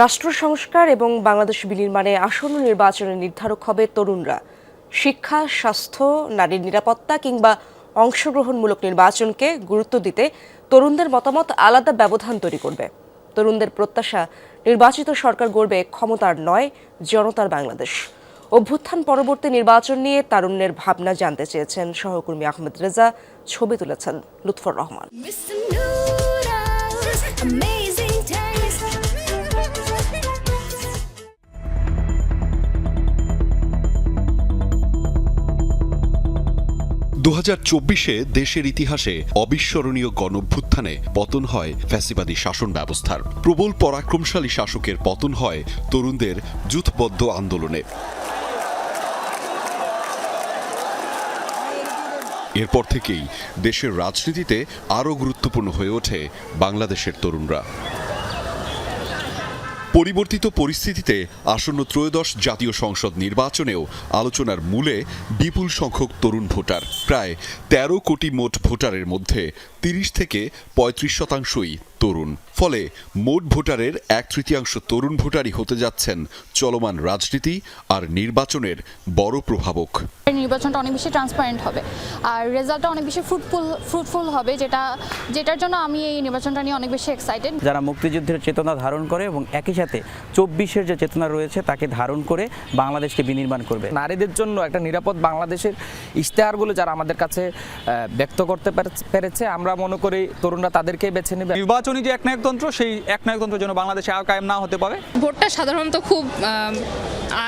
রাষ্ট্র সংস্কার এবং বাংলাদেশ বিনির্মাণে আসন্ন নির্বাচনের নির্ধারক হবে তরুণরা। শিক্ষা, স্বাস্থ্য, নারীর নিরাপত্তা কিংবা অংশগ্রহণমূলক নির্বাচনকে গুরুত্ব দিতে তরুণদের মতামত আলাদা ব্যবধান তৈরি করবে। তরুণদের প্রত্যাশা, নির্বাচিত সরকার গড়বে ক্ষমতার নয়, জনতার বাংলাদেশ। অভ্যুত্থান পরবর্তী নির্বাচন নিয়ে তারুণ্যের ভাবনা জানতে চেয়েছেন সহকর্মী আহমেদ রেজা, ছবি তুলেছেন লুৎফর রহমান। চব্বিশে দেশের ইতিহাসে অবিস্মরণীয় গণভ্যুত্থানে পতন হয় ফ্যাসিবাদী শাসন ব্যবস্থার। প্রবল পরাক্রমশালী শাসকের পতন হয় তরুণদের যুথবদ্ধ আন্দোলনে। এরপর থেকেই দেশের রাজনীতিতে আরও গুরুত্বপূর্ণ হয়ে ওঠে বাংলাদেশের তরুণরা। পরিবর্তিত পরিস্থিতিতে আসন্ন ত্রয়োদশ জাতীয় সংসদ নির্বাচনেও আলোচনার মূলে বিপুল সংখ্যক তরুণ ভোটার, প্রায় ১৩ কোটি মোট ভোটারের মধ্যে তিরিশ থেকে পঁয়ত্রিশ শতাংশই তরুণ। ফলে মোট ভোটারের এক তৃতীয়াংশ তরুণ ভোটারই হতে যাচ্ছেন চলমান রাজনীতি আর নির্বাচনের বড় প্রভাবক। এই নির্বাচনটা অনেক বেশি ট্রান্সপারেন্ট হবে। আর রেজাল্টটা অনেক বেশি ফ্রুটফুল ফ্রুটফুল হবে যেটা যেটার জন্য আমি এই নির্বাচনটা নিয়ে অনেক বেশি এক্সাইটেড যারা মুক্তিযুদ্ধের চেতনা ধারণ করে এবং একই সাথে চব্বিশের যে চেতনা রয়েছে তাকে ধারণ করে বাংলাদেশকে বিনির্মাণ করবে। নারীদের জন্য একটা নিরাপদ বাংলাদেশের ইশতেহারগুলো যারা আমাদের কাছে ব্যক্ত করতে পেরে- পেরেছে আমরা মনে করি তরুণরা তাদেরকে বেছে নেবে। নির্বাচনী যে একনায়কতন্ত্র সেই একনায়কতন্ত্র যেন বাংলাদেশে আর কায়েম না হতে পারে? ভোটটা সাধারণত খুব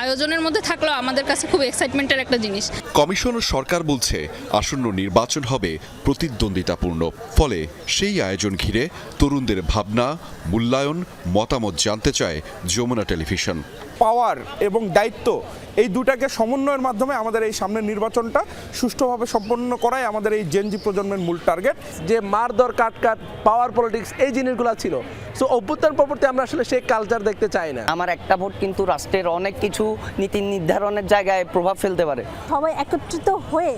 আয়োজনের মধ্যে থাকলেও আমাদের কাছে খুব এক্সাইটমেন্টের একটা জিনিস। কমিশন ও সরকার বলছে আসন্ন নির্বাচন হবে প্রতিদ্বন্দ্বিতাপূর্ণ। ফলে সেই আয়োজন ঘিরে তরুণদের ভাবনা মূল্যায়ন মতামত জানতে চায় যমুনা টেলিভিশন। পাওয়ার এবং দায়িত্ব এই দুটাকে সমন্বয়ের মাধ্যমে আমাদের এই সামনের নির্বাচনটা সুষ্ঠুভাবে সম্পন্ন করাই আমাদের এই জেনজি প্রজন্মের মূল টার্গেট যে মারধর কাটকাট পাওয়ার পলিটিক্স এই জিনিসগুলো ছিল। সো অভ্যুত্থান পরবর্তী আমরা আসলে সেই কালচার দেখতে চাই না। আমার একটা ভোট কিন্তু রাষ্ট্রের অনেক কিছু নীতি নির্ধারণের জায়গায় প্রভাব ফেলতে পারে। সবাই একত্রিত হয়ে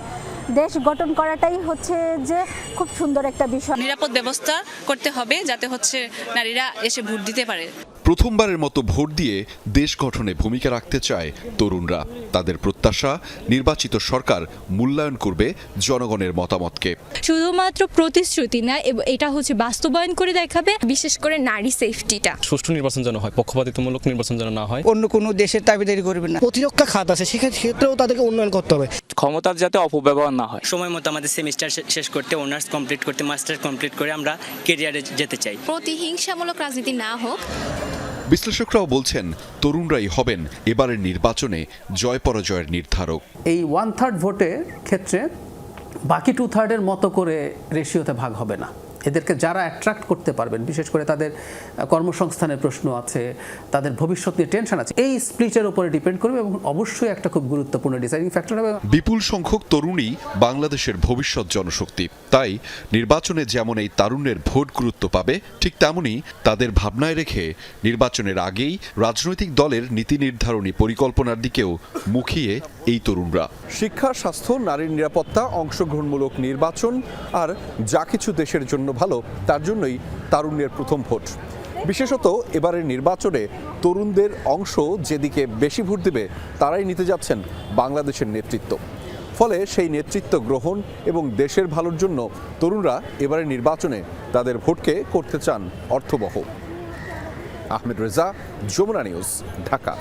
দেশ গঠন করাটাই হচ্ছে যে খুব সুন্দর একটা বিষয়। নিরাপদ ব্যবস্থা করতে হবে যাতে হচ্ছে নারীরা এসে ভোট দিতে পারে। প্রথমবারের মতো ভোট দিয়ে দেশ গঠনে ভূমিকা রাখতে চায় তরুণরা। তাদের প্রত্যাশা নির্বাচিত সরকার মূল্যায়ন করবে জনগণের মতামতকে। শুধুমাত্র প্রতিশ্রুতি না এটা হচ্ছে বাস্তবায়ন করে দেখাবে বিশেষ করে নারী সেফটিটা সুষ্ঠু নির্বাচন যেন হয় পক্ষপাতিত্বমূলক নির্বাচন যেন না হয়। অন্য কোনো দেশের দাবিদারি করবে না। প্রতিরক্ষা খাত আছে সেক্ষেত্রেও তাদেরকে উন্নয়ন করতে হবে। ক্ষমতার যাতে অপব্যবহার না হয়। সময় মতো আমাদের সেমিস্টার শেষ করতে অনার্স কমপ্লিট করতে মাস্টার্স কমপ্লিট করে আমরা কেরিয়ারে যেতে চাই। প্রতিহিংসামূলক রাজনীতি না হোক বিশ্লেষকরাও বলছেন, তরুণরাই হবেন এবারের নির্বাচনে জয় পরাজয়ের নির্ধারক। এই ওয়ান থার্ড ভোটে ক্ষেত্রে বাকি টু থার্ডের মতো করে রেশিওতে ভাগ হবে না। এদেরকে যারা অ্যাট্রাক্ট করতে পারবেন, বিশেষ করে তাদের কর্মসংস্থানের প্রশ্ন আছে, তাদের ভবিষ্যৎ নিয়ে টেনশন আছে, এই স্প্লিটের উপরে ডিপেন্ড করবে এবং অবশ্যই একটা খুব গুরুত্বপূর্ণ ডিসাইডিং ফ্যাক্টর হবে। বিপুল সংখ্যক তরুণী বাংলাদেশের ভবিষ্যৎ জনশক্তি। তাই নির্বাচনে যেমন এই তারুণ্যের ভোট গুরুত্ব পাবে, ঠিক তেমনি তাদের ভাবনায় রেখে নির্বাচনের আগেই রাজনৈতিক দলের নীতি নির্ধারণী পরিকল্পনার দিকেও মুখিয়ে এই তরুণরা। শিক্ষা, স্বাস্থ্য, নারীর নিরাপত্তা, অংশগ্রহণমূলক নির্বাচন আর যা কিছু দেশের জন্য ভালো, তার জন্যই তারুণ্যের প্রথম ভোট। বিশেষত এবারের নির্বাচনে তরুণদের অংশ যেদিকে বেশি ভোট দেবে, তারাই নিতে যাচ্ছেন বাংলাদেশের নেতৃত্ব। ফলে সেই নেতৃত্ব গ্রহণ এবং দেশের ভালোর জন্য তরুণরা এবারের নির্বাচনে তাদের ভোটকে করতে চান অর্থবহ। আহমেদ রেজা, যমুনা নিউজ, ঢাকা।